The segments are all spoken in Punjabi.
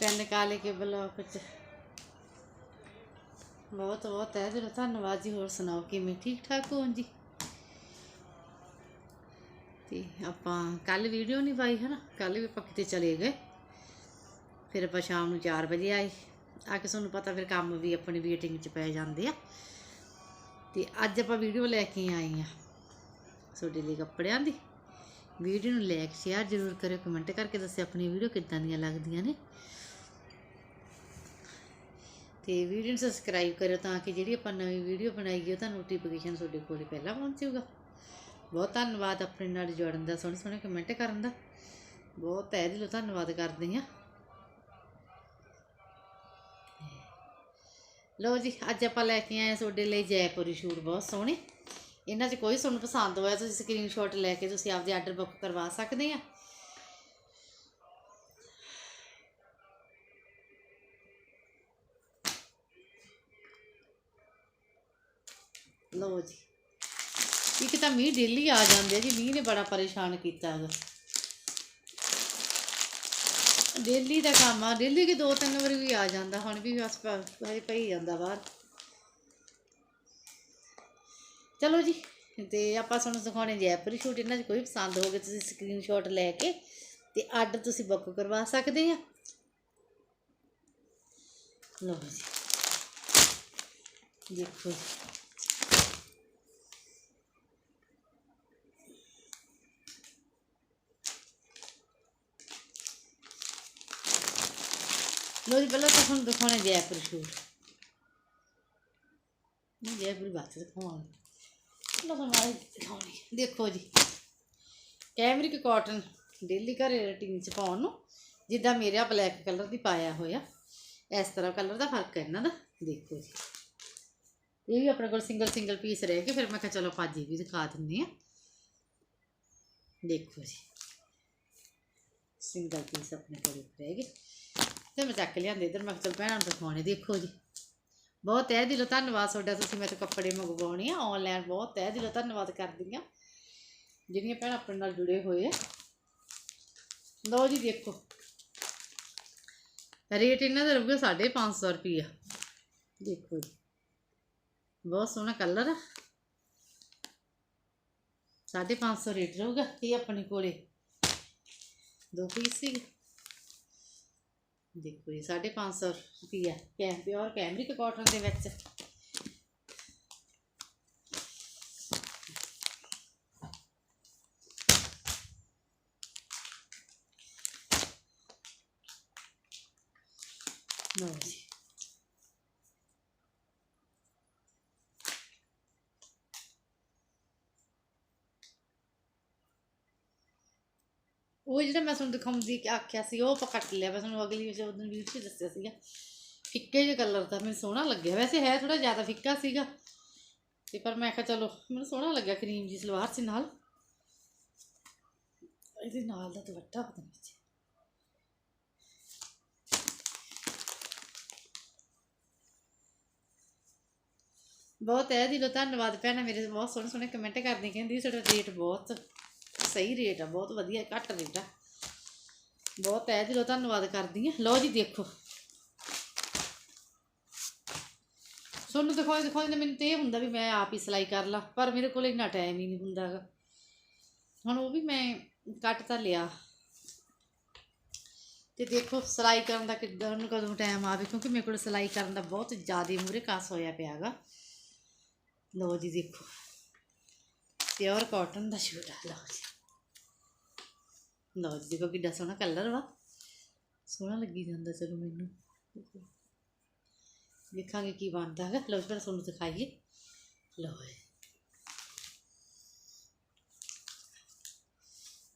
ਪੈਨ ਕਾਲੇ ਕੇ ਬਲੌਕ ਚ। ਬਹੁਤ ਬਹੁਤ ਹੈ ਦਿਲੋਂ ਧੰਨਵਾਦ ਜੀ। ਹੋਰ ਸੁਣਾਓ, ਕਿਵੇਂ? ਠੀਕ ਠਾਕ ਹੋ ਜੀ? ਤੇ ਆਪਾਂ ਕੱਲ ਵੀਡੀਓ ਨਹੀਂ ਪਾਈ ਹੈ ਨਾ ਕੱਲ ਵੀ ਆਪਾਂ ਕਿਤੇ ਚਲੇ ਗਏ। ਫਿਰ ਆਪਾਂ ਸ਼ਾਮ ਨੂੰ 4 ਵਜੇ ਆਏ। ਆ ਕੇ ਤੁਹਾਨੂੰ ਪਤਾ ਫਿਰ ਕੰਮ ਵੀ ਆਪਣੀ ਵੇਟਿੰਗ 'ਚ ਪੈ ਜਾਂਦੇ ਆ। ਤੇ ਅੱਜ ਆਪਾਂ ਵੀਡੀਓ ਲੈ ਕੇ ਆਏ ਆ ਤੁਹਾਡੇ ਲਈ ਕੱਪੜਿਆਂ ਦੀ। ਵੀਡੀਓ ਨੂੰ ਲਾਈਕ ਸ਼ੇਅਰ ਜ਼ਰੂਰ ਕਰਿਓ। ਕਮੈਂਟ ਕਰਕੇ ਦੱਸਿਓ ਆਪਣੀ ਵੀਡੀਓ ਕਿੱਦਾਂ ਦੀਆਂ ਲੱਗਦੀਆਂ ਨੇ। ਤੇ ਵੀਡੀਓ ਨੂੰ ਸਬਸਕ੍ਰਾਈਬ ਕਰਿਓ ਤਾਂ ਕਿ ਜਿਹੜੀ ਆਪਾਂ ਨਵੀਂ ਵੀਡੀਓ ਬਣਾਈਏ ਉਹਦਾ ਨੋਟੀਫਿਕੇਸ਼ਨ ਤੁਹਾਡੇ ਕੋਲ ਪਹਿਲਾਂ ਪਹੁੰਚੂਗਾ ਬਹੁਤ ਧੰਨਵਾਦ ਆਪਣੇ ਨਾਲ ਜੁੜਨ ਦਾ, ਸੋਹਣੇ ਸੋਹਣੇ ਕਮੈਂਟ ਕਰਨ ਦਾ। ਬਹੁਤ ਤਹਿ ਦਿਲੋਂ ਧੰਨਵਾਦ ਕਰਦੇ ਹਾਂ। ਲਓ ਜੀ, ਅੱਜ ਆਪਾਂ ਲੈ ਕੇ ਆਏ ਹਾਂ ਤੁਹਾਡੇ ਲਈ ਜੈਪੁਰੀ ਸ਼ੂਟ, ਬਹੁਤ ਸੋਹਣੇ। ਇਹਨਾਂ 'ਚ ਕੋਈ ਤੁਹਾਨੂੰ ਪਸੰਦ ਹੋਇਆ ਤੁਸੀਂ ਸਕਰੀਨਸ਼ਾਟ ਲੈ ਕੇ ਤੁਸੀਂ ਆਪਦੇ ਆਰਡਰ ਬੁੱਕ ਕਰਵਾ ਸਕਦੇ ਆ ਲਓ ਜੀ। ਇੱਕ ਤਾਂ ਮੀਂਹ ਡੇਲੀ ਆ ਜਾਂਦੇ ਆ ਜੀ, ਮੀਂਹ ਨੇ ਬੜਾ ਪਰੇਸ਼ਾਨ ਕੀਤਾ ਹੈਗਾ। ਡੇਲੀ ਦਾ ਕੰਮ ਆ ਡੇਲੀ ਕਿ ਦੋ ਤਿੰਨ ਵਾਰੀ ਵੀ ਆ ਜਾਂਦਾ, ਹੁਣ ਵੀ ਬਸ ਪ- ਪਈ ਜਾਂਦਾ ਬਾਹਰ। ਚਲੋ ਜੀ, ਤੇ ਆਪਾਂ ਤੁਹਾਨੂੰ ਦਿਖਾਉਣੇ ਜੈਪੁਰੀ ਸ਼ੂਟ, ਇਹਨਾਂ 'ਚ ਕੋਈ ਪਸੰਦ ਹੋਵੇ ਤੁਸੀਂ ਸਕਰੀਨਸ਼ਾਟ ਲੈ ਕੇ ਤੇ ਆਰਡਰ ਤੁਸੀਂ ਬੁੱਕ ਕਰਵਾ ਸਕਦੇ ਆ। ਲਓ ਜੀ। ਦੇਖੋ ਜੀ ਲੋ ਜੀ, ਪਹਿਲਾਂ ਤਾਂ ਤੁਹਾਨੂੰ ਦਿਖਾਉਣੇ ਜੈਪੁਰ ਸ਼ੂਟ। ਜੈਪੁਰ ਬਾਤ ਦਿਖਾਵਾਂਗੇ। ਲੋ ਦੇਖੋ ਜੀ, ਕੈਮਰਿਕ ਕਾਟਨ ਡੇਲੀ ਘਰੇ ਰੂਟੀਨ ਚ ਪਾਉਣ ਨੂੰ, ਜਿੱਦਾਂ ਮੇਰਾ ਬਲੈਕ ਕਲਰ ਦੀ ਪਾਇਆ ਹੋਇਆ। ਇਸ ਤਰ੍ਹਾਂ ਕਲਰ ਦਾ ਫ਼ਰਕ ਹੈ ਇਹਨਾਂ ਦਾ। ਦੇਖੋ ਜੀ। ਇਹ ਵੀ ਆਪਣੇ ਕੋਲ ਸਿੰਗਲ ਸਿੰਗਲ ਪੀਸ ਰਹਿ ਗਏ, ਫਿਰ ਮੈਂ ਕਿਹਾ ਚਲੋ ਭਾਜੀ ਵੀ ਦਿਖਾ ਦਿੰਦੇ ਆ। ਦੇਖੋ ਜੀ। ਸਿੰਗਲ ਪੀਸ ਆਪਣੇ ਕੋਲ ਰਹਿ ਗਏ। ਤੇ ਮੈਂ ਚੱਕ ਲਿਆਂਦੇ ਇਧਰ, ਮੈਂ ਕਿਹਾ ਚਲ ਭੈਣਾਂ ਨੂੰ ਦਿਖਾਉਣੇ ਦੇਖੋ ਜੀ। ਬਹੁਤ ਤਹਿ ਦਿਲੋਂ ਧੰਨਵਾਦ ਤੁਹਾਡਾ, ਤੁਸੀਂ ਮੇਰੇ ਤੋਂ ਕੱਪੜੇ ਮੰਗਵਾਉਣੇ ਆ ਆਨਲਾਈਨ ਬਹੁਤ ਤਹਿ ਦਿਲੋਂ ਧੰਨਵਾਦ ਕਰਦੀ ਆ ਜਿਹੜੀਆਂ ਭੈਣਾਂ ਆਪਣੇ ਨਾਲ ਜੁੜੇ ਹੋਏ ਆ। ਲਓ ਜੀ, ਦੇਖੋ। ਰੇਟ ਇਹਨਾਂ ਦਾ ਰਹੂਗਾ 550 ਰੁਪਈਆ। ਦੇਖੋ ਜੀ। ਬਹੁਤ ਸੋਹਣਾ ਕਲਰ ਆ। 550 ਰੇਟ ਰਹੂਗਾ, ਇਹ ਆਪਣੇ ਕੋਲੇ। ਦੋ ਪੀਸ ਸੀਗੇ। ਦੇਖੋ ਜੀ 550 ਰੁਪਈਆ ਕੈ ਪਿਓਰ ਕੈਮਰਿਕ ਕਾਟਨ ਦੇ ਵਿੱਚ। ਲਓ ਜੀ। ਉਹ ਜਿਹੜਾ ਮੈਂ ਤੁਹਾਨੂੰ ਦਿਖਾਉਂਦੀ ਕਿ ਆਖਿਆ ਸੀ, ਉਹ ਆਪਾਂ ਕੱਟ ਲਿਆ। ਮੈਂ ਤੁਹਾਨੂੰ ਅਗਲੀ ਵਿੱਚ ਉਹਨੂੰ ਵੀਡੀਓ 'ਚ ਦੱਸਿਆ ਸੀਗਾ। ਫਿੱਕੇ ਜਿਹੇ ਕਲਰ ਦਾ, ਮੈਨੂੰ ਸੋਹਣਾ ਲੱਗਿਆ। ਵੈਸੇ ਹੈ ਥੋੜਾ ਜ਼ਿਆਦਾ ਫਿੱਕਾ ਸੀਗਾ। ਤੇ ਪਰ ਮੈਂ ਕਿਹਾ ਚਲੋ, ਮੈਨੂੰ ਸੋਹਣਾ ਲੱਗਿਆ ਕਰੀਮ ਜੀ ਸਲਵਾਰ ਸੀ ਨਾਲ। ਇਹਦੇ ਨਾਲ ਦਾ ਦੁਪੱਟਾ ਪਤਾ ਨਹੀਂ ਬਹੁਤ ਹੈ ਦਿਲੋਂ ਧੰਨਵਾਦ ਭੈਣਾਂ, ਮੇਰੇ ਬਹੁਤ ਸੋਹਣੇ ਸੋਹਣੇ ਕਮੈਂਟ ਕਰਦੀ, ਕਹਿੰਦੀ ਸਾਡਾ ਰੇਟ ਬਹੁਤ। ਸਹੀ ਰੇਟ ਆ, ਬਹੁਤ ਵਧੀਆ, ਘੱਟ ਰੇਟ ਆ। ਬਹੁਤ ਤਹਿ ਦਿਲੋਂ ਧੰਨਵਾਦ ਕਰਦੀ ਆ। ਲਓ ਜੀ, ਦੇਖੋ। ਤੁਹਾਨੂੰ ਦਿਖਾਈ ਦਿਖਾਈ ਮੈਨੂੰ ਤੇ ਇਹ ਹੁੰਦਾ ਵੀ ਮੈਂ ਆਪ ਹੀ ਸਿਲਾਈ ਕਰ ਲਾ, ਪਰ ਮੇਰੇ ਕੋਲ ਇੰਨਾ ਟਾਈਮ ਹੀ ਨਹੀਂ ਹੁੰਦਾਗਾ ਹੁਣ ਉਹ ਵੀ ਮੈਂ ਕੱਟ ਤਾਂ ਲਿਆ। ਤੇ ਦੇਖੋ, ਸਿਲਾਈ ਕਰਨ ਦਾ ਕਿੱਦਾਂ ਨੂੰ ਕਦੋਂ ਟਾਈਮ ਆਵੇ, ਕਿਉਂਕਿ ਮੇਰੇ ਕੋਲ ਸਿਲਾਈ ਕਰਨ ਦਾ ਬਹੁਤ ਜ਼ਿਆਦਾ ਮੂਰੇ ਕਾਸ ਹੋਇਆ ਪਿਆਗਾ ਲਓ ਜੀ, ਦੇਖੋ। ਪਿਓਰ ਕਾਟਨ ਦਾ ਸ਼ੂਟ ਆ, ਲਓ ਜੀ। ਲਓ ਜੀ, ਦੇਖੋ ਕਿੱਡਾ ਸੋਹਣਾ ਕਲਰ ਵਾ। ਸੋਹਣਾ ਲੱਗੀ ਜਾਂਦਾ ਚਲੋ ਮੈਨੂੰ। ਦੇਖਾਂਗੇ ਕੀ ਬਣਦਾ ਹੈਗਾ। ਲਓ ਜੀ, ਪਹਿਲਾਂ ਤੁਹਾਨੂੰ ਦਿਖਾਈਏ। ਲਓ ਜੀ।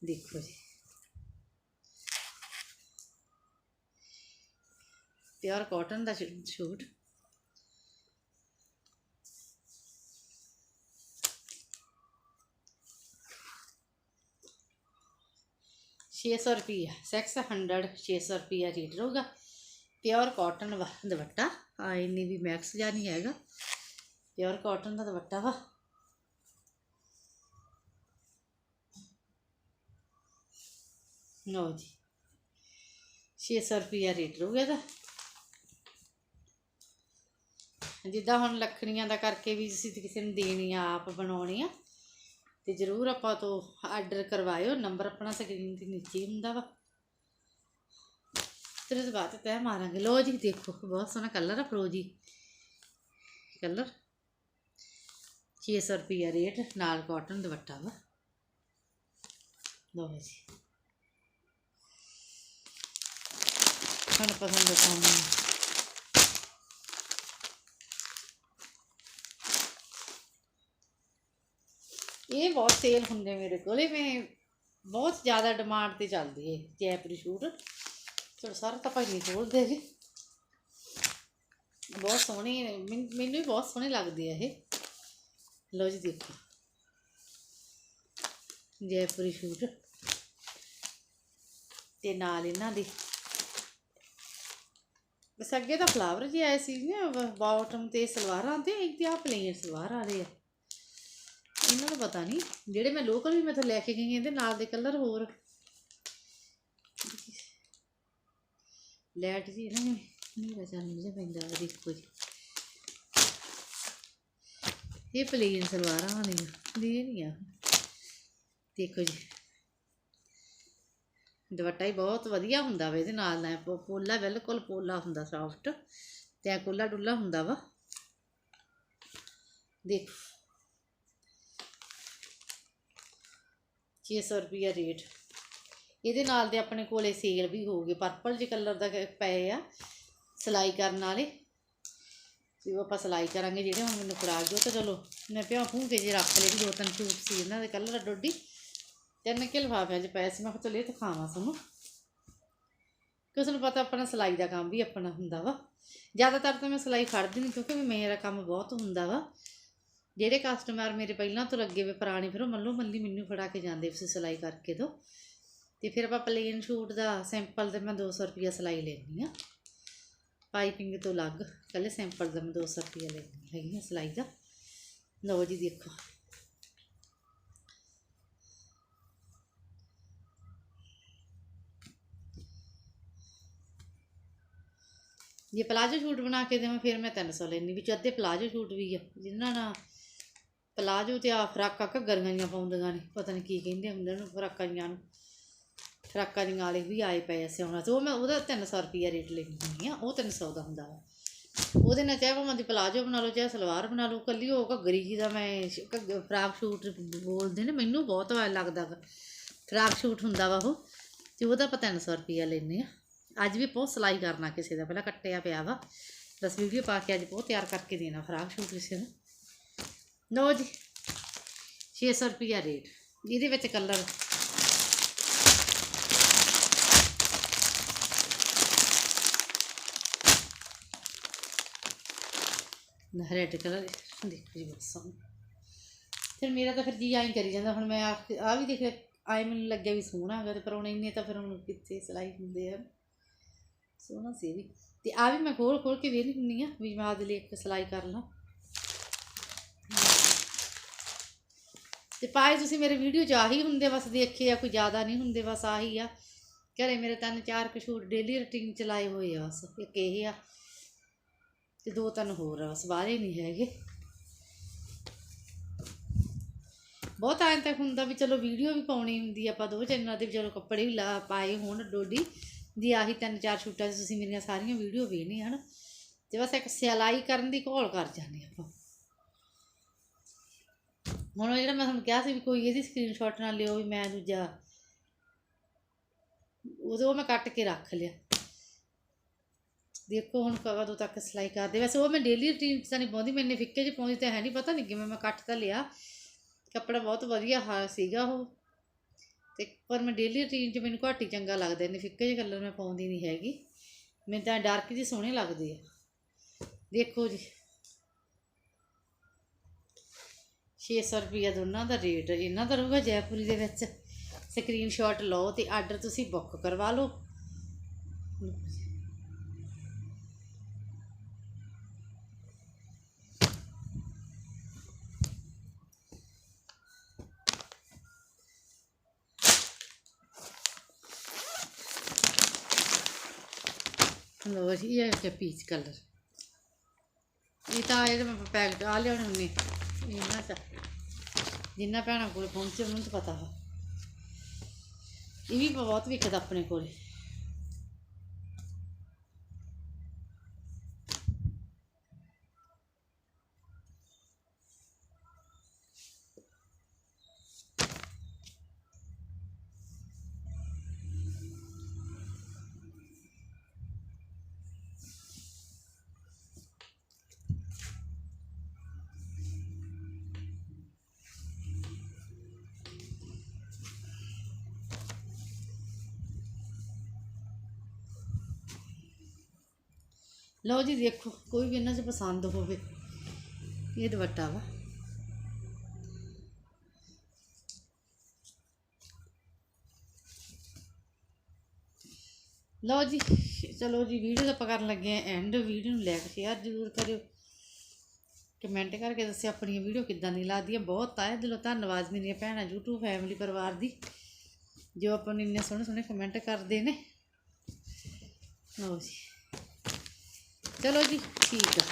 ਦੇਖੋ ਜੀ। ਪਿਓਰ ਕਾਟਨ ਦਾ ਸ਼ੂਟ। ਛੇ ਸੌ ਰੁਪਈਆ ਸਿਕਸ ਹੰਡਰਡ ਛੇ ਸੌ ਰੁਪਈਆ ਰੇਟ ਰਹੂਗਾ। ਪਿਓਰ ਕਾਟਨ ਵਾ, ਦੁਪੱਟਾ। ਆ ਇੰਨੀ ਵੀ ਮੈਕਸ ਜਾਂ ਨਹੀਂ ਹੈਗਾ। ਪਿਓਰ ਕਾਟਨ ਦਾ ਦੁਪੱਟਾ ਵਾ। ਲਓ ਜੀ 600 ਰੁਪਿਆ ਰੇਟ ਰਹੂਗਾ ਇਹਦਾ। ਜਿੱਦਾਂ ਹੁਣ ਲੱਕੜੀਆਂ ਦਾ ਕਰਕੇ ਵੀ ਤੁਸੀਂ ਕਿਸੇ ਨੂੰ ਦੇਣੀ ਆ, ਆਪ ਬਣਾਉਣੀ ਆ। ਤੇ ਜਰੂਰ ਆਪਾਂ ਤੋਂ ਆਰਡਰ ਕਰਵਾਇਓ ਨੰਬਰ ਆਪਣਾ ਸਕਰੀਨ ਦੇ ਨੀਚੇ ਹੁੰਦਾ ਵਾ। ਫਿਰ ਤੋਂ ਬਾਅਦ ਤੈ ਮਾਰਾਂਗੇ। ਲੋ ਜੀ, ਦੇਖੋ, ਬਹੁਤ ਸੋਹਣਾ ਕਲਰ ਆ ਫਰੋਜੀ। ਕਲਰ 600 ਰੁਪਿਆ ਰੇਟ, ਨਾਲ ਕਾਟਨ ਦੁਪੱਟਾ ਵਾ। ਲੋ ਜੀ। ਤੁਹਾਨੂੰ ਪਸੰਦ ਆਉਂਦਾ ਇਹ ਬਹੁਤ ਸੇਲ ਹੁੰਦੇ ਮੇਰੇ ਕੋਲੇ, ਮੈਂ ਬਹੁਤ ਜ਼ਿਆਦਾ ਡਿਮਾਂਡ ਤੇ ਚੱਲਦੀ ਹੈ ਜੈਪੁਰੀ ਸੂਟ। ਚਲੋ, ਸਾਰਾ ਤਾਂ ਭਾਈ ਨਹੀਂ ਖੋਲਦੇ ਜੀ ਬਹੁਤ ਸੋਹਣੇ ਮੈਨੂੰ ਵੀ ਬਹੁਤ ਸੋਹਣੇ ਲੱਗਦੇ ਆ ਇਹ। ਲਓ ਜੀ ਦੇਖੋ। ਜੈਪੁਰੀ ਸੂਟ। ਤੇ ਨਾਲ ਇਹਨਾਂ ਦੇ। ਬਸ ਅੱਗੇ ਤਾਂ ਫਲਾਵਰ ਜੀ ਆਏ ਸੀ ਨਾ ਬਾਟਮ ਤੇ ਸਲਵਾਰਾਂ ਤੇ ਇੱਥੇ ਆ ਪਲੇਨ ਸਲਵਾਰ ਆ ਰਹੇ ਆ। ਇਹਨਾਂ ਦਾ ਪਤਾ ਨਹੀਂ। ਜਿਹੜੇ ਮੈਂ ਲੋਕਲ ਵੀ ਮੈਥੋਂ ਲੈ ਕੇ ਗਈ ਹਾਂ, ਇਹਦੇ ਨਾਲ ਦੇ ਕਲਰ ਹੋਰ। ਲੈਟ ਜੀ, ਇਹਨਾਂ ਨੇ ਮੇਰਾ ਚਾਨਣ ਜਿਹਾ ਪੈਂਦਾ ਦੇਖੋ ਜੀ। ਇਹ ਪਲੇਨ ਸਲਵਾਰਾਂ ਨੇ ਦੇ ਨਹੀਂ ਆ। ਦੇਖੋ ਜੀ। ਦੁਪੱਟਾ ਹੀ ਬਹੁਤ ਵਧੀਆ ਹੁੰਦਾ ਵਾ, ਇਹਦੇ ਨਾਲ ਨਾ ਪੋਲਾ ਬਿਲਕੁਲ ਪੋਲਾ ਹੁੰਦਾ ਸੌਫਟ ਤੇ ਆ ਕੋਲਾ ਡੁੱਲਾ ਹੁੰਦਾ ਵਾ। ਦੇਖੋ। 600 ਰੁਪਿਆ ਰੇਟ। ਇਹਦੇ ਨਾਲ ਦੇ ਆਪਣੇ ਕੋਲੇ ਸੇਲ ਵੀ ਹੋਊਗੇ। ਪਰਪਲ ਜਿਹੇ ਕਲਰ ਦਾ ਪਏ ਆ। ਸਿਲਾਈ ਕਰਨ ਵਾਲੇ। ਤੇ ਉਹ ਆਪਾਂ ਸਿਲਾਈ ਕਰਾਂਗੇ ਜਿਹੜੇ ਹੁਣ ਮੈਨੂੰ ਫੜਾ ਦਿਓ ਤਾਂ ਚਲੋ, ਮੈਂ ਪਿਆ ਫੂੰ ਕੇ ਜੇ ਰੱਖ ਲਏ ਵੀ ਦੋ ਤਿੰਨ ਸੂਟ ਸੀ ਇਹਨਾਂ ਦੇ ਕਲਰ ਡੋਡੀ। ਤਿੰਨ ਕਿ ਲਿਫਾਫਿਆਂ 'ਚ ਪਏ ਸੀ। ਮੈਂ ਕਿਹਾ ਚਲੋ ਇਹ ਦਿਖਾਵਾਂ ਤੁਹਾਨੂੰ ਕਿਉਂਕਿ ਤੁਹਾਨੂੰ ਪਤਾ ਆਪਣਾ ਸਿਲਾਈ ਦਾ ਕੰਮ ਵੀ ਆਪਣਾ ਹੁੰਦਾ ਵਾ। ਜ਼ਿਆਦਾਤਰ ਤਾਂ ਮੈਂ ਸਿਲਾਈ ਫੜਦੀ ਨਹੀਂ ਕਿਉਂਕਿ ਮੇਰਾ ਕੰਮ ਬਹੁਤ ਹੁੰਦਾ ਵਾ। ਜਿਹੜੇ ਕਸਟਮਰ ਮੇਰੇ ਪਹਿਲਾਂ ਤੋਂ ਲੱਗੇ ਵੇ ਪੁਰਾਣੇ, ਫਿਰ ਉਹ ਮੱਲੋ ਮੱਲੀ ਮੈਨੂੰ ਫੜਾ ਕੇ ਜਾਂਦੇ ਤੁਸੀਂ ਸਿਲਾਈ ਕਰਕੇ ਦਿਓ। ਤੇ ਫਿਰ ਆਪਾਂ ਪਲੇਨ ਸ਼ੂਟ ਦਾ ਸੈਂਪਲ ਤੇ ਮੈਂ 200 ਰੁਪਿਆ ਸਿਲਾਈ ਲੈਂਦੀ ਆ ਪਾਈਪਿੰਗ ਤੋਂ ਅਲੱਗ ਕੱਲੇ ਸੈਂਪਲ ਦਾ ਮੈਂ 200 ਰੁਪਿਆ ਲੈਂਦੀ ਹੈਗੀ ਆ ਸਿਲਾਈ ਦਾ। ਲਓ ਜੀ ਦੇਖੋ। ਜੇ ਪਲਾਜੋ ਸ਼ੂਟ ਬਣਾ ਕੇ ਦੇਵਾਂ, ਫਿਰ ਮੈਂ 300 ਲੈਣੀ ਵਿੱਚ ਅੱਧੇ ਪਲਾਜੋ ਸ਼ੂਟ ਵੀ ਆ, ਜਿਨ੍ਹਾਂ ਨਾਲ ਪਲਾਜੋ ਤੇ ਆ ਫਰਾਕਾਂ ਘੱਗਰੀਆਂ ਜਿਹੀਆਂ ਪਾਉਂਦੀਆਂ ਨੇ, ਪਤਾ ਨਹੀਂ ਕੀ ਕਹਿੰਦੇ ਹੁੰਦੇ ਨੇ ਫਰਾਕਾਂ ਜਿਹੀਆਂ ਨੂੰ। ਫਰਾਕਾਂ ਦੀਆਂ ਵਾਲੇ ਵੀ ਆਏ ਪਏ ਆ ਸਿਉਣਾ ਤੇ ਉਹ ਮੈਂ ਉਹਦਾ 300 ਰੁਪਿਆ ਰੇਟ ਲੈਂਦੀ ਹੁੰਦੀ ਆ ਉਹ 300 ਦਾ ਹੁੰਦਾ ਵਾ। ਉਹਦੇ ਨਾਲ ਚਾਹੇ ਭਾਵੇਂ ਦੀ ਪਲਾਜੋ ਬਣਾ ਲਓ, ਚਾਹੇ ਸਲਵਾਰ ਬਣਾ ਲਓ, ਕੱਲੀ ਉਹ ਘੱਗਰੀ ਜੀ ਦਾ ਮੈਂ ਘੱਗ- ਫਰਾਕ ਸ਼ੂਟ ਬੋਲਦੇ ਨੇ, ਮੈਨੂੰ ਬਹੁਤ ਵਾਰ ਲੱਗਦਾ ਗਾ ਫਰਾਕ ਸ਼ੂਟ ਹੁੰਦਾ ਵਾ ਉਹ, ਤੇ ਉਹਦਾ ਆਪਾਂ 300 ਰੁਪਿਆ ਲੈਂਦੇ ਆ ਅੱਜ ਵੀ ਬਹੁਤ ਸਿਲਾਈ ਕਰਨਾ ਕਿਸੇ ਦਾ, ਪਹਿਲਾਂ ਕੱਟਿਆ ਪਿਆ ਵਾ। ਬਸ ਵੀਡੀਓ ਪਾ ਕੇ ਅੱਜ ਬਹੁਤ ਤਿਆਰ ਕਰਕੇ ਦੇਣਾ ਫਰਾਕ ਸ਼ੂਟ ਕਿਸੇ ਨੂੰ। ਲਓ ਜੀ 600 ਰੁਪਿਆ ਰੇਟ, ਇਹਦੇ ਵਿੱਚ ਕਲਰ ਰੈੱਡ ਕਲਰ ਦੇਖੋ ਜੀ ਬਹੁਤ ਸੋਹਣਾ ਫਿਰ ਮੇਰਾ ਤਾਂ ਫਿਰ ਜੀ ਆਈ ਕਰੀ ਜਾਂਦਾ, ਹੁਣ ਮੈਂ ਆ ਵੀ ਦੇਖ ਆਏ ਮੈਨੂੰ ਲੱਗਿਆ ਵੀ ਸੋਹਣਾ ਹੈਗਾ ਤੇ ਪਰ ਹੁਣ ਇੰਨੇ ਤਾਂ ਫਿਰ ਹੁਣ ਕਿੱਥੇ ਸਿਲਾਈ ਹੁੰਦੇ ਆ। ਸੋਹਣਾ ਸੀ ਵੀ। ਤੇ ਆ ਵੀ ਮੈਂ ਖੋਲ ਖੋਲ ਕੇ ਵੇਖ ਹੁੰਦੀ ਆ ਵੀ ਮੈਂ ਆਦੇ ਲਈ ਇੱਕ ਸਿਲਾਈ ਕਰ ਲਾਂ। ਤੇ ਪਾਏ ਤੁਸੀਂ ਮੇਰੇ ਵੀਡੀਓ 'ਚ ਆਹੀ ਹੁੰਦੇ ਬਸ ਦੇਖੇ ਆ, ਕੋਈ ਜ਼ਿਆਦਾ ਨਹੀਂ ਹੁੰਦੇ, ਬਸ ਆਹੀ ਆ। ਘਰੇ ਮੇਰੇ ਤਿੰਨ ਚਾਰ ਕੁ ਡੇਲੀ ਰੁਟੀਨ ਚਲਾਏ ਹੋਏ ਆ ਬਸ, ਇੱਕ ਇਹ ਆ ਤੇ ਦੋ ਤਿੰਨ ਹੋਰ ਆ ਬਸ ਬਾਹਰੇ ਨਹੀਂ ਹੈਗੇ। ਬਹੁਤ ਐਂ ਤੱਕ ਹੁੰਦਾ ਵੀ ਚਲੋ ਵੀਡੀਓ ਵੀ ਪਾਉਣੀ ਹੁੰਦੀ ਆਪਾਂ ਦੋ ਚੈਨਲਾਂ ਤੇ ਵੀ ਚਲੋ ਕੱਪੜੇ ਵੀ ਲਾ ਪਾਏ ਹੋਣ, ਡੋਡੀ ਦੀ ਆਹੀ ਤਿੰਨ ਚਾਰ ਸ਼ੂਟਾਂ 'ਚ ਤੁਸੀਂ ਮੇਰੀਆਂ ਸਾਰੀਆਂ ਵੀਡੀਓ ਵੇਖਣੀਆਂ ਹਨ। ਤੇ ਬਸ ਇੱਕ ਸਿਲਾਈ ਕਰਨ ਦੀ ਘੋਲ ਕਰ ਜਾਂਦੇ ਆਪਾਂ। ਹੁਣ ਉਹ ਜਿਹੜਾ ਮੈਂ ਤੁਹਾਨੂੰ ਕਿਹਾ ਸੀ ਵੀ ਕੋਈ ਇਹਦੀ ਸਕਰੀਨਸ਼ਾਟ ਨਾ ਲਿਓ ਵੀ ਮੈਂ ਦੂਜਾ ਉਦੋਂ ਉਹ ਮੈਂ ਕੱਟ ਕੇ ਰੱਖ ਲਿਆ। ਦੇਖੋ ਹੁਣ ਕਦੋਂ ਤੱਕ ਸਿਲਾਈ ਕਰਦੇ। ਵੈਸੇ ਉਹ ਮੈਂ ਡੇਲੀ ਰੂਟੀਨ 'ਚ ਤਾਂ ਨਹੀਂ ਪਾਉਂਦੀ ਮੈਨੇ ਫਿੱਕੇ 'ਚ ਪਾਉਂਦੀ ਤਾਂ ਹੈ ਨਹੀਂ, ਪਤਾ ਨਹੀਂ ਕਿਵੇਂ ਮੈਂ ਕੱਟ ਤਾਂ ਲਿਆ। ਕੱਪੜਾ ਬਹੁਤ ਵਧੀਆ ਹਾ ਸੀਗਾ ਉਹ। ਤੇ ਪਰ ਮੈਂ ਡੇਲੀ ਰੂਟੀਨ 'ਚ ਮੈਨੂੰ ਘੱਟ ਹੀ ਚੰਗਾ ਲੱਗਦਾ ਇਹਨੇ ਫਿੱਕੇ ਜਿਹੇ ਕਲਰ ਮੈਂ ਪਾਉਂਦੀ ਨਹੀਂ ਹੈਗੀ। ਮੈਨੂੰ ਤਾਂ ਡਾਰਕ ਜਿਹੇ ਸੋਹਣੇ ਲੱਗਦੇ ਆ। ਦੇਖੋ ਜੀ। 600 ਰੁਪਈਆ ਦੋਨਾਂ ਦਾ ਰੇਟ, ਇਹਨਾਂ ਦਾ ਰਹੂਗਾ ਜੈਪੁਰੀ ਦੇ ਵਿੱਚ। ਸਕਰੀਨਸ਼ਾਟ ਲਓ ਤੇ ਆਰਡਰ ਤੁਸੀਂ ਬੁੱਕ ਕਰਵਾ ਲਓ। ਲੋ ਜੀ, ਇਹ ਹੈ ਪੀਚ ਕਲਰ। ਇਹ ਤਾਂ ਇਹਦੇ ਮੈਂ ਪੈਕਟ ਆ ਲਿਆਉਣੇ ਹੁੰਨੇ ਇਹਨਾਂ ਚ ਜਿੰਨਾ ਭੈਣਾਂ ਕੋਲ ਪਹੁੰਚੇ, ਉਹਨਾਂ ਨੂੰ ਤਾਂ ਪਤਾ ਹੈ ਇਹ ਵੀ ਬਹੁਤ ਵਿਕਦਾ ਆਪਣੇ ਕੋਲ। ਲਓ ਜੀ, ਦੇਖੋ, ਕੋਈ ਵੀ ਇਹਨਾਂ 'ਚ ਪਸੰਦ ਹੋਵੇ। ਇਹ ਦੁਪੱਟਾ ਵਾ। ਲਓ ਜੀ, ਚਲੋ ਜੀ, ਵੀਡੀਓ ਤਾਂ ਆਪਾਂ ਕਰਨ ਲੱਗੇ ਆ ਐਂਡ ਵੀਡੀਓ ਨੂੰ ਲਾਈਕ ਸ਼ੇਅਰ ਜ਼ਰੂਰ ਕਰਿਓ। ਕਮੈਂਟ ਕਰਕੇ ਦੱਸਿਓ ਆਪਣੀ ਵੀਡੀਓ ਕਿੱਦਾਂ ਦੀ ਲੱਗਦੀ ਹੈ ਬਹੁਤ ਤਾਏ ਦਿਲੋਂ ਧੰਨਵਾਦ ਮੇਰੀਆਂ ਭੈਣਾਂ YouTube ਫੈਮਿਲੀ ਪਰਿਵਾਰ ਦੀ, ਜੋ ਆਪਾਂ ਨੂੰ ਇੰਨੇ ਸੋਹਣੇ ਸੋਹਣੇ ਕਮੈਂਟ ਕਰਦੇ ਨੇ। ਲਓ ਜੀ। ਚਲੋ ਜੀ, ਠੀਕ ਆ।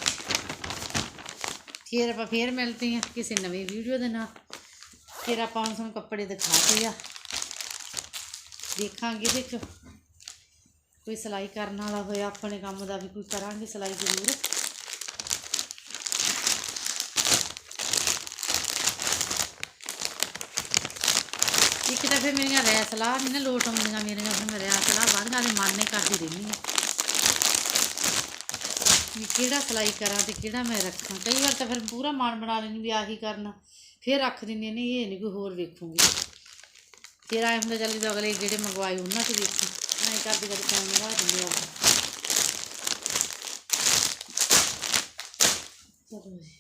ਫਿਰ ਆਪਾਂ ਫੇਰ ਮਿਲਦੇ ਹਾਂ ਕਿਸੇ ਨਵੀਂ ਵੀਡੀਓ ਦੇ ਨਾਲ। ਫਿਰ ਆਪਾਂ ਹੁਣ ਤੁਹਾਨੂੰ ਕੱਪੜੇ ਦਿਖਾਤੇ ਆ। ਦੇਖਾਂਗੇ ਦੇਖੋ ਕੋਈ ਸਿਲਾਈ ਕਰਨ ਵਾਲਾ ਹੋਇਆ, ਆਪਣੇ ਕੰਮ ਦਾ ਵੀ ਕੋਈ ਕਰਾਂਗੇ ਸਿਲਾਈ ਜ਼ਰੂਰ। ਇੱਕ ਤਾਂ ਫਿਰ ਮੇਰੀਆਂ ਰਹਿ ਸਲਾਹ ਨਹੀਂ ਨਾ, ਲੋਟ ਆਉਂਦੀਆਂ ਮੇਰੀਆਂ, ਫਿਰ ਮੈਂ ਰਹਿ ਸਲਾਹ ਬਾਅਦ ਨਾਲ ਮਨ ਨਹੀਂ ਕਰਦੀ ਰਹਿੰਦੀ ਹਾਂ। ਵੀ ਕਿਹੜਾ ਸਲਾਈ ਕਰਾਂ ਤੇ ਕਿਹੜਾ ਮੈਂ ਰੱਖਾਂ। ਕਈ ਵਾਰ ਤਾਂ ਫਿਰ ਪੂਰਾ ਮਨ ਬਣਾ ਲੈਣੀ ਵੀ ਆਹੀ ਕਰਨਾ, ਫਿਰ ਰੱਖ ਦਿੰਦੀ ਨਹੀਂ ਇਹ ਨਹੀਂ ਕੋਈ ਹੋਰ ਵੇਖੂੰਗੀ। ਫਿਰ ਆਏ ਹੁੰਦਾ ਚੱਲ ਜਦੋਂ ਅਗਲੇ ਜਿਹੜੇ ਮੰਗਵਾਏ ਉਹਨਾਂ ਤੇ ਵੇਖੀ। ਮੈਂ ਕਰਦੀ ਕਰਦੀ ਟਾਈਮ ਲਗਾ ਦਿੰਦੀ ਆ ਚਲੋ ਜੀ।